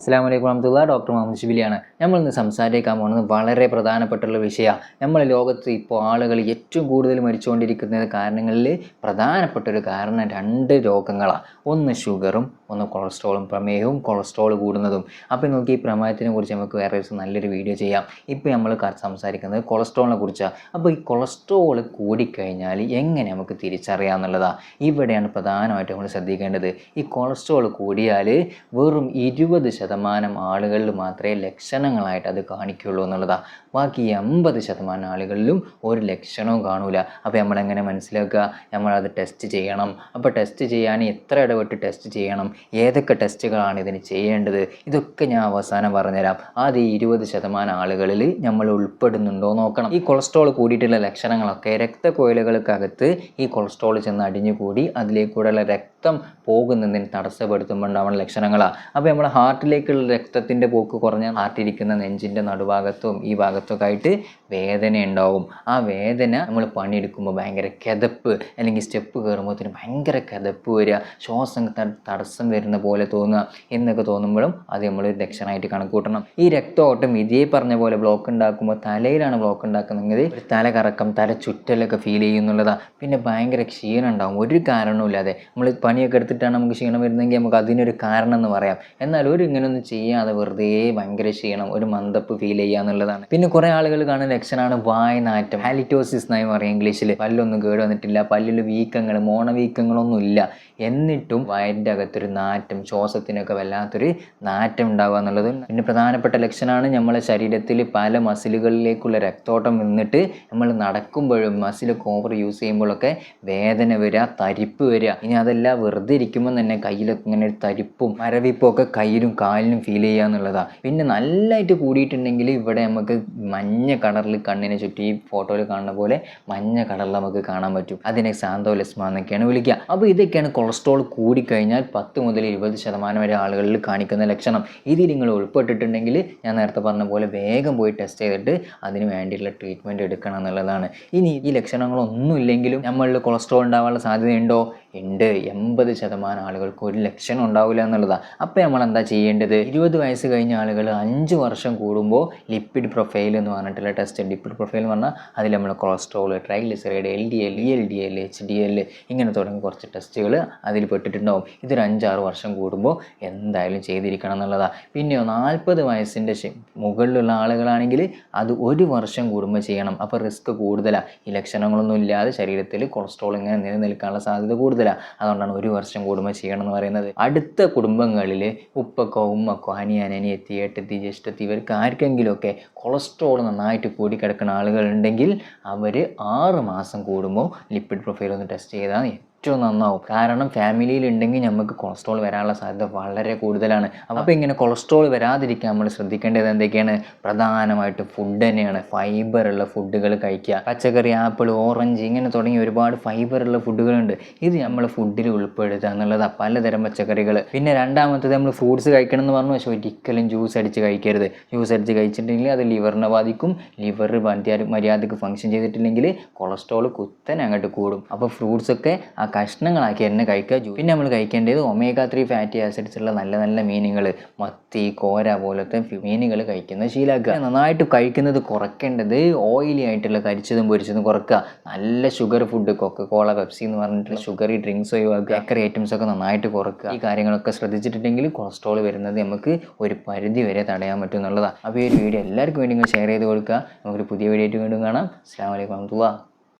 അസ്സാം വലൈക്കും വറഹമത്തുള്ള ഡോക്ടർ മുഹമ്മദ് ഷിബിലിയാണ്. നമ്മൾ ഇന്ന് സംസാരിക്കാൻ പോകുന്നത് വളരെ പ്രധാനപ്പെട്ടുള്ള വിഷയമാണ് നമ്മൾ ലോകത്ത് ഇപ്പോൾ ആളുകൾ ഏറ്റവും കൂടുതൽ മരിച്ചുകൊണ്ടിരിക്കുന്ന കാരണങ്ങളിൽ പ്രധാനപ്പെട്ട ഒരു കാരണം രണ്ട് രോഗങ്ങളാണ് ഒന്ന് ഷുഗറും ഒന്ന് കൊളസ്ട്രോളും പ്രമേഹവും കൊളസ്ട്രോൾ കൂടുന്നതും. അപ്പോൾ നോക്കി ഈ പ്രമേഹത്തിനെ കുറിച്ച് നമുക്ക് വേറെ ദിവസം നല്ലൊരു വീഡിയോ ചെയ്യാം. ഇപ്പോൾ നമ്മൾ സംസാരിക്കുന്നത് കൊളസ്ട്രോളിനെ കുറിച്ചാണ് അപ്പോൾ ഈ കൊളസ്ട്രോൾ കൂടിക്കഴിഞ്ഞാൽ എങ്ങനെ നമുക്ക് തിരിച്ചറിയാമെന്നുള്ളതാണ് ഇവിടെയാണ് പ്രധാനമായിട്ട് നമ്മൾ ശ്രദ്ധിക്കേണ്ടത്. ഈ കൊളസ്ട്രോൾ കൂടിയാൽ വെറും ഇരുപത് ശതമാനം ആളുകളിൽ മാത്രമേ ലക്ഷണങ്ങളായിട്ട് അത് കാണിക്കുള്ളൂ എന്നുള്ളതാണ് ബാക്കി എൺപത് ശതമാനം ആളുകളിലും ഒരു ലക്ഷണവും കാണൂല. അപ്പോൾ നമ്മളെങ്ങനെ മനസ്സിലാക്കുക? നമ്മളത് ടെസ്റ്റ് ചെയ്യണം. അപ്പോൾ ടെസ്റ്റ് ചെയ്യാൻ എത്ര ഇടപെട്ട് ടെസ്റ്റ് ചെയ്യണം? ഏതൊക്കെ ടെസ്റ്റുകളാണ് ഇതിന് ചെയ്യേണ്ടത്? ഇതൊക്കെ ഞാൻ അവസാനം പറഞ്ഞുതരാം. ആദ്യം ഇരുപത് ശതമാനം ആളുകളിൽ നമ്മൾ ഉൾപ്പെടുന്നുണ്ടോ നോക്കണം. ഈ കൊളസ്ട്രോൾ കൂടിയിട്ടുള്ള ലക്ഷണങ്ങളൊക്കെ രക്തക്കൊഴലുകൾക്കകത്ത് ഈ കൊളസ്ട്രോൾ ചെന്ന് അടിഞ്ഞുകൂടി അതിലേക്കൂടെയുള്ള രക്തം പോകുന്നതിന് തടസ്സപ്പെടുത്തുമ്പോൾ ഉണ്ടാവുന്ന ലക്ഷണങ്ങളാണ് അപ്പോൾ നമ്മുടെ ഹാർട്ടിലേക്കുള്ള രക്തത്തിന്റെ പോക്ക് കുറഞ്ഞ ഹാർട്ടിരിക്കുന്ന നെഞ്ചിന്റെ നടുഭാഗത്തും ഈ ഭാഗത്തൊക്കെ ആയിട്ട് വേദന ഉണ്ടാവും. ആ വേദന നമ്മൾ പണിയെടുക്കുമ്പോൾ ഭയങ്കര കിതപ്പ് അല്ലെങ്കിൽ സ്റ്റെപ്പ് കയറുമ്പോഴത്തേന് ഭയങ്കര കിതപ്പ് വരിക ശ്വാസം തടസ്സം വരുന്ന പോലെ തോന്നുക എന്നൊക്കെ തോന്നുമ്പോഴും അത് നമ്മൾ ലക്ഷണമായിട്ട് കണക്ക് കൂട്ടണം ഈ രക്തഓട്ടം ഇതേ പറഞ്ഞ പോലെ ബ്ലോക്ക് ഉണ്ടാക്കുമ്പോൾ തലയിലാണ് ബ്ലോക്ക് ഉണ്ടാക്കുന്നതെങ്കിൽ ഒരു തല കറക്കം തല ചുറ്റലൊക്കെ ഫീൽ ചെയ്യുന്നുള്ളതാണ് പിന്നെ ഭയങ്കര ക്ഷീണം ഉണ്ടാകും ഒരു കാരണവും ഇല്ലാതെ നമ്മൾ പണിയൊക്കെ എടുത്തിട്ടാണ് നമുക്ക് ക്ഷീണം വരുന്നതെങ്കിൽ നമുക്ക് അതിനൊരു കാരണം എന്ന് പറയാം. എന്നാൽ ഒരു ഇങ്ങനെയൊന്നും ചെയ്യാതെ വെറുതെ ഭയങ്കര ക്ഷീണം ഒരു മന്ദപ്പ് ഫീൽ ചെയ്യുക എന്നുള്ളതാണ്. പിന്നെ കുറേ ആളുകൾ കാണുന്ന ലക്ഷണമാണ് വായനാറ്റം ഹാലിറ്റോസിസ് എന്നായി പറയും ഇംഗ്ലീഷിൽ പല്ലൊന്നും കേട് വന്നിട്ടില്ല പല്ലിൽ വീക്കങ്ങൾ മോണവീക്കങ്ങളൊന്നും ഇല്ല എന്നിട്ടും വയറിന്റെ അകത്തൊരു നാറ്റം ശ്വാസത്തിനൊക്കെ വല്ലാത്തൊരു നാറ്റം ഉണ്ടാവുക എന്നുള്ളത് പിന്നെ പ്രധാനപ്പെട്ട ലക്ഷണമാണ് നമ്മളെ ശരീരത്തിൽ പല മസിലുകളിലേക്കുള്ള രക്തോട്ടം നിന്നിട്ട് നമ്മൾ നടക്കുമ്പോഴും മസിലൊക്കെ ഓവർ യൂസ് ചെയ്യുമ്പോഴൊക്കെ വേദന വരിക തരിപ്പ് വരിക ഇനി അതെല്ലാം വെറുതെ ഇരിക്കുമ്പോൾ തന്നെ കയ്യിലൊക്കെ ഇങ്ങനെ ഒരു തരിപ്പും മരവിപ്പും ഒക്കെ കയ്യിലും കാലിലും ഫീൽ ചെയ്യുക എന്നുള്ളതാണ് പിന്നെ നല്ലതായിട്ട് കൂടിയിട്ടുണ്ടെങ്കിൽ ഇവിടെ നമുക്ക് മഞ്ഞ കളറിൽ കണ്ണിനെ ചുറ്റി ഫോട്ടോയിൽ കാണുന്ന പോലെ മഞ്ഞ കളറിൽ നമുക്ക് കാണാൻ പറ്റും. അതിനെ സാന്തോലസ്മ എന്നൊക്കെയാണ് വിളിക്കുക. അപ്പോൾ ഇതൊക്കെയാണ് കൊളസ്ട്രോൾ കൂടിക്കഴിഞ്ഞാൽ പത്ത് മുതൽ ഇരുപത് ശതമാനം വരെ ആളുകളിൽ കാണിക്കുന്ന ലക്ഷണം. ഇതിൽ നിങ്ങൾ ഉൾപ്പെട്ടിട്ടുണ്ടെങ്കിൽ ഞാൻ നേരത്തെ പറഞ്ഞ പോലെ വേഗം പോയി ടെസ്റ്റ് ചെയ്തിട്ട് അതിന് വേണ്ടിയിട്ടുള്ള ട്രീറ്റ്മെന്റ് എടുക്കണം എന്നുള്ളതാണ്. ഇനി ഈ ലക്ഷണങ്ങളൊന്നും ഇല്ലെങ്കിലും നമ്മളിൽ കൊളസ്ട്രോൾ ഉണ്ടാവാനുള്ള സാധ്യതയുണ്ടോ? ഉണ്ട്. എൺപത് ശതമാനം ആളുകൾക്ക് ഒരു ലക്ഷണം ഉണ്ടാവില്ല എന്നുള്ളതാണ് അപ്പോൾ നമ്മൾ എന്താ ചെയ്യേണ്ടത്? ഇരുപത് വയസ്സ് കഴിഞ്ഞ ആളുകൾ അഞ്ച് വർഷം കൂടുമ്പോൾ ലിപ്പിഡ് പ്രൊഫൈൽ എന്ന് പറഞ്ഞിട്ടുള്ള ടെസ്റ്റ് ലിപ്പിഡ് പ്രൊഫൈൽ എന്ന് പറഞ്ഞാൽ അതിൽ നമ്മൾ cholesterol triglyceride L D L E L D L H D L ഇങ്ങനെ തുടങ്ങി കുറച്ച് ടെസ്റ്റുകൾ അതിൽ പെട്ടിട്ടുണ്ടാവും. ഇതൊരു അഞ്ചാറ് വർഷം കൂടുമ്പോൾ എന്തായാലും ചെയ്തിരിക്കണം എന്നുള്ളതാണ് പിന്നെയോ നാൽപ്പത് വയസ്സിന്റെ മുകളിലുള്ള ആളുകളാണെങ്കിൽ അത് ഒരു വർഷം കൂടുമ്പോൾ ചെയ്യണം. അപ്പോൾ റിസ്ക് കൂടുതലാണ് ഈ ലക്ഷണങ്ങളൊന്നും ഇല്ലാതെ ശരീരത്തിൽ കൊളസ്ട്രോൾ ഇങ്ങനെ നിലനിൽക്കാനുള്ള സാധ്യത കൂടുതലാണ് അതുകൊണ്ടാണ് ഒരു വർഷം കൂടുമ്പോൾ ചെയ്യണം എന്ന് പറയുന്നത്. അടുത്ത കുടുംബങ്ങളിൽ ഉപ്പക്കോ ഉമ്മക്കോ അനിയൻ അനിയത്തി ഏട്ടത്തി ജ്യേഷ്ഠത്തി ഇവർക്ക് ആർക്കെങ്കിലുമൊക്കെ കൊളസ്ട്രോൾ നന്നായിട്ട് കൂടി കിടക്കുന്ന ആളുകളുണ്ടെങ്കിൽ അവർ ആറ് മാസം കൂടുമ്പോൾ ലിപ്പിഡ് പ്രൊഫൈൽ ഒന്ന് ടെസ്റ്റ് ചെയ്താൽ ഏറ്റവും നന്നാവും. കാരണം ഫാമിലിയിൽ ഉണ്ടെങ്കിൽ നമുക്ക് കൊളസ്ട്രോൾ വരാനുള്ള സാധ്യത വളരെ കൂടുതലാണ്. അപ്പോൾ ഇങ്ങനെ കൊളസ്ട്രോൾ വരാതിരിക്കാൻ നമ്മൾ ശ്രദ്ധിക്കേണ്ടത് എന്തൊക്കെയാണ്? പ്രധാനമായിട്ട് ഫുഡ് തന്നെയാണ്. ഫൈബർ ഉള്ള ഫുഡുകൾ കഴിക്കുക. പച്ചക്കറി ആപ്പിൾ ഓറഞ്ച് ഇങ്ങനെ തുടങ്ങി ഒരുപാട് ഫൈബർ ഉള്ള ഫുഡുകളുണ്ട് ഇത് നമ്മൾ ഫുഡിൽ ഉൾപ്പെടുത്തുക എന്നുള്ളതാണ് പലതരം പച്ചക്കറികൾ. പിന്നെ രണ്ടാമത്തത് നമ്മൾ ഫ്രൂട്ട്സ് കഴിക്കണം എന്ന് പറഞ്ഞു. പക്ഷേ ഒരിക്കലും ജ്യൂസ് അടിച്ച് കഴിക്കരുത്. ജ്യൂസ് അടിച്ച് കഴിച്ചിട്ടുണ്ടെങ്കിൽ അത് ലിവറിനെ ബാധിക്കും. ലിവർ മര്യാദയ്ക്ക് ഫങ്ഷൻ ചെയ്തിട്ടില്ലെങ്കിൽ കൊളസ്ട്രോൾ കുത്തനെ അങ്ങോട്ട് കൂടും. അപ്പോൾ ഫ്രൂട്ട്സൊക്കെ ആ കഷ്ണങ്ങളാക്കി എണ്ണ കഴിക്കുക. പിന്നെ നമ്മൾ കഴിക്കേണ്ടത് ഒമേഗ ത്രീ ഫാറ്റി ആസിഡ്സ് ഉള്ള നല്ല നല്ല മീനുകൾ മത്തി കോര പോലത്തെ മീനുകൾ കഴിക്കുന്നത് ശീലാക്കുക നന്നായിട്ട് കഴിക്കുന്നത് കുറയ്ക്കേണ്ടത് ഓയിലി ആയിട്ടുള്ള കരിച്ചതും പൊരിച്ചതും കുറക്കുക നല്ല sugar food Coca Cola Pepsi എന്ന് പറഞ്ഞിട്ടുള്ള ഷുഗറി ഡ്രിങ്ക്സ് ഒഴിവാക്കുക. ബേക്കറി ഐറ്റംസ് ഒക്കെ നന്നായിട്ട് കുറക്കുക ഈ കാര്യങ്ങളൊക്കെ ശ്രദ്ധിച്ചിട്ടുണ്ടെങ്കിൽ കൊളസ്ട്രോൾ വരുന്നത് നമുക്ക് ഒരു പരിധി വരെ തടയാൻ പറ്റും എന്നുള്ളതാണ്. അപ്പോൾ ഈ ഒരു വീഡിയോ എല്ലാവർക്കും വേണ്ടി ഷെയർ ചെയ്ത് കൊടുക്കുക. നമുക്കൊരു പുതിയ വീഡിയോ ആയിട്ട് വീണ്ടും കാണാം. അസ്സാം വലൈക്കും വാഹമത്തുള്ള